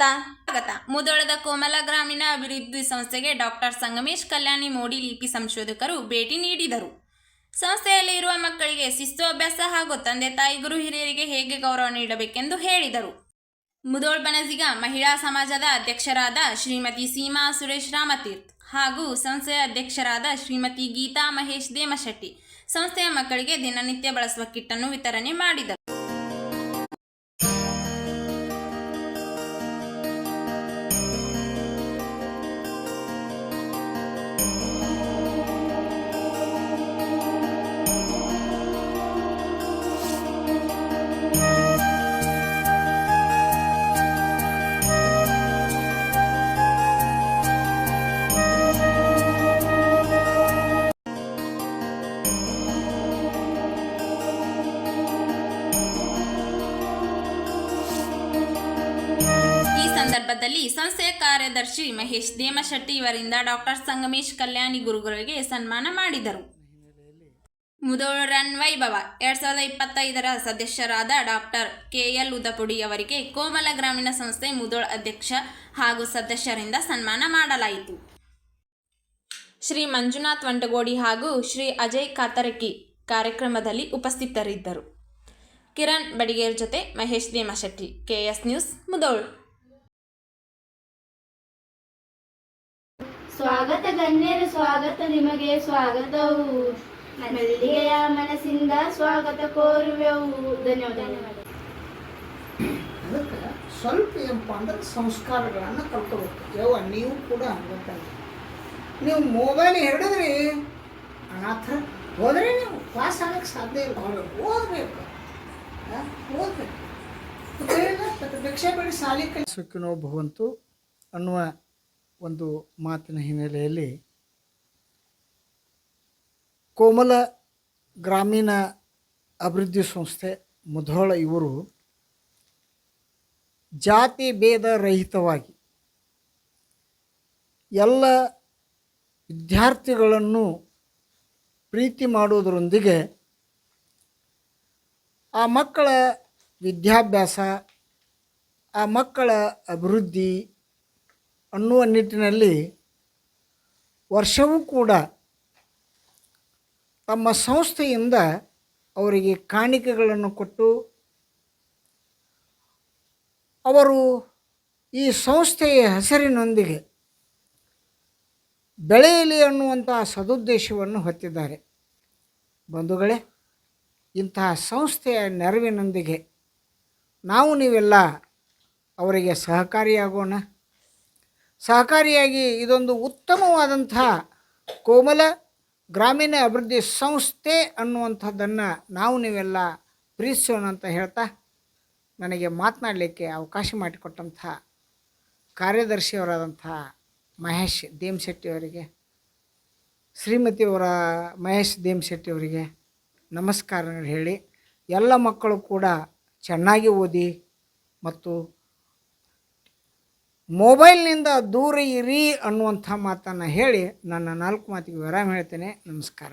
ಸ್ವಾಗತ. ಸ್ವಾಗತ. ಮುದೋಳದ ಕೋಮಲ ಗ್ರಾಮೀಣ ಅಭಿವೃದ್ಧಿ ಸಂಸ್ಥೆಗೆ ಡಾಕ್ಟರ್ ಸಂಗಮೇಶ್ ಕಲ್ಯಾಣಿ ಮೋಡಿ ಲಿಪಿ ಸಂಶೋಧಕರು ಭೇಟಿ ನೀಡಿದರು. ಸಂಸ್ಥೆಯಲ್ಲಿ ಇರುವ ಮಕ್ಕಳಿಗೆ ಶಿಸ್ತು ಅಭ್ಯಾಸ ಹಾಗೂ ತಂದೆ ತಾಯಿ ಗುರು ಹಿರಿಯರಿಗೆ ಹೇಗೆ ಗೌರವ ನೀಡಬೇಕೆಂದು ಹೇಳಿದರು. ಮುದೋಳ್ ಬನಜಿಗ ಮಹಿಳಾ ಸಮಾಜದ ಅಧ್ಯಕ್ಷರಾದ ಶ್ರೀಮತಿ ಸೀಮಾ ಸುರೇಶ್ ರಾಮತೀರ್ಥ್ ಹಾಗೂ ಸಂಸ್ಥೆಯ ಅಧ್ಯಕ್ಷರಾದ ಶ್ರೀಮತಿ ಗೀತಾ ಮಹೇಶ್ ದೇಮಶೆಟ್ಟಿ. ಸಂಸ್ಥೆಯ ಮಕ್ಕಳಿಗೆ ದಿನನಿತ್ಯ ಬಳಸುವ ಕಿಟ್ಟನ್ನು ವಿತರಣೆ ಮಾಡಿದರು. ಸಂದರ್ಭದಲ್ಲಿ ಸಂಸ್ಥೆಯ ಕಾರ್ಯದರ್ಶಿ ಮಹೇಶ್ ದೇಮಶೆಟ್ಟಿ ಇವರಿಂದ ಡಾಕ್ಟರ್ ಸಂಗಮೇಶ್ ಕಲ್ಯಾಣಿ ಗುರುಗಳಿಗೆ ಸನ್ಮಾನ ಮಾಡಿದರು. ಮುದೋಳು ರನ್ ವೈಭವ. ಎರಡ್ ಸಾವಿರದ ಇಪ್ಪತ್ತೈದರ ಸದಸ್ಯರಾದ ಡಾಕ್ಟರ್ ಕೆ ಎಲ್ ಉದಪುಡಿ ಅವರಿಗೆ ಕೋಮಲ ಗ್ರಾಮೀಣ ಸಂಸ್ಥೆ ಮುದೋಳ್ ಅಧ್ಯಕ್ಷ ಹಾಗೂ ಸದಸ್ಯರಿಂದ ಸನ್ಮಾನ ಮಾಡಲಾಯಿತು. ಶ್ರೀ ಮಂಜುನಾಥ್ ವಂಟಗೋಡಿ ಹಾಗೂ ಶ್ರೀ ಅಜಯ್ ಕಾತರಕಿ ಕಾರ್ಯಕ್ರಮದಲ್ಲಿ ಉಪಸ್ಥಿತರಿದ್ದರು. ಕಿರಣ್ ಬಡಿಗೇರ್ ಜೊತೆ ಮಹೇಶ್ ದೇಮಶೆಟ್ಟಿ, ಕೆಎಸ್ ನ್ಯೂಸ್, ಮುದೋಳ್. ಸ್ವಾಗತ ಗಣ್ಯರು ಸ್ವಾಗತ ನಿಮಗೆ ಸ್ವಾಗತವು. ಮಲ್ಲಿಗೆಯ ಮನಸ್ಸಿಂದ ಸ್ವಾಗತ ಕೋರುವೆವು. ಧನ್ಯವಾದ ಅದಕ್ಕೆ ಸ್ವಲ್ಪ ಏನಪ್ಪ ಅಂದ್ರೆ ಸಂಸ್ಕಾರಗಳನ್ನು ಕಲ್ತ್ಕೋಬೇಕು. ಯವ್ವ, ನೀವು ಕೂಡ ಅನ್ಬೇಕಲ್ಲ ನೀವು ಮೊಬೈಲ್ ಹಿಡಿದ್ರಿ ಅನಾಥ ಹೋದ್ರೆ ನೀವು ಪಾಸ್ ಆಗಕ್ಕೆ ಸಾಧ್ಯ ಇಲ್ಲ. ಓದಬೇಕು. ಓದಬೇಕು. ಭಿಕ್ಷೆ ಬೇಡಿ ಸಾಲಿ ಕಲಿ ನೋವು ಭವಂತು ಅನ್ನುವ ಒಂದು ಮಾತಿನ ಹಿನ್ನೆಲೆಯಲ್ಲಿ ಕೋಮಲ ಗ್ರಾಮೀಣ ಅಭಿವೃದ್ಧಿ ಸಂಸ್ಥೆ ಮುಧೋಳ ಇವರು ಜಾತಿ ಭೇದ ರಹಿತವಾಗಿ ಎಲ್ಲ ವಿದ್ಯಾರ್ಥಿಗಳನ್ನು ಪ್ರೀತಿ ಮಾಡುವುದರೊಂದಿಗೆ ಆ ಮಕ್ಕಳ ವಿದ್ಯಾಭ್ಯಾಸ, ಆ ಮಕ್ಕಳ ಅಭಿವೃದ್ಧಿ ಅನ್ನುವ ನಿಟ್ಟಿನಲ್ಲಿ ವರ್ಷವೂ ಕೂಡ ತಮ್ಮ ಸಂಸ್ಥೆಯಿಂದ ಅವರಿಗೆ ಕಾಣಿಕೆಗಳನ್ನು ಕೊಟ್ಟು ಅವರು ಈ ಸಂಸ್ಥೆಯ ಹೆಸರಿನೊಂದಿಗೆ ಬೆಳೆಯಲಿ ಅನ್ನುವಂಥ ಸದುದ್ದೇಶವನ್ನು ಹೊತ್ತಿದ್ದಾರೆ. ಬಂಧುಗಳೇ, ಇಂತಹ ಸಂಸ್ಥೆಯ ನೆರವಿನೊಂದಿಗೆ ನಾವು ನೀವೆಲ್ಲ ಅವರಿಗೆ ಸಹಕಾರಿಯಾಗೋಣ. ಸಹಕಾರಿಯಾಗಿ ಇದೊಂದು ಉತ್ತಮವಾದಂಥ ಕೋಮಲ ಗ್ರಾಮೀಣ ಅಭಿವೃದ್ಧಿ ಸಂಸ್ಥೆ ಅನ್ನುವಂಥದ್ದನ್ನು ನಾವು ನೀವೆಲ್ಲ ಪ್ರೀತಿಸೋಣ ಅಂತ ಹೇಳ್ತಾ ನನಗೆ ಮಾತನಾಡಲಿಕ್ಕೆ ಅವಕಾಶ ಮಾಡಿಕೊಟ್ಟಂಥ ಕಾರ್ಯದರ್ಶಿಯವರಾದಂಥ ಮಹೇಶ್ ದೇಮಶೆಟ್ಟಿ ಅವರಿಗೆ ಶ್ರೀಮತಿಯವರ ಮಹೇಶ್ ದೇಮಶೆಟ್ಟಿ ಅವರಿಗೆ ನಮಸ್ಕಾರಗಳು ಹೇಳಿ. ಎಲ್ಲ ಮಕ್ಕಳು ಕೂಡ ಚೆನ್ನಾಗಿ ಓದಿ ಮತ್ತು ಮೊಬೈಲ್ನಿಂದ ದೂರ ಇರಿ ಅನ್ನುವಂಥ ಮಾತನ್ನು ಹೇಳಿ ನನ್ನ ನಾಲ್ಕು ಮಾತಿಗೆ ವಿರಾಮ ಹೇಳ್ತೇನೆ. ನಮಸ್ಕಾರ.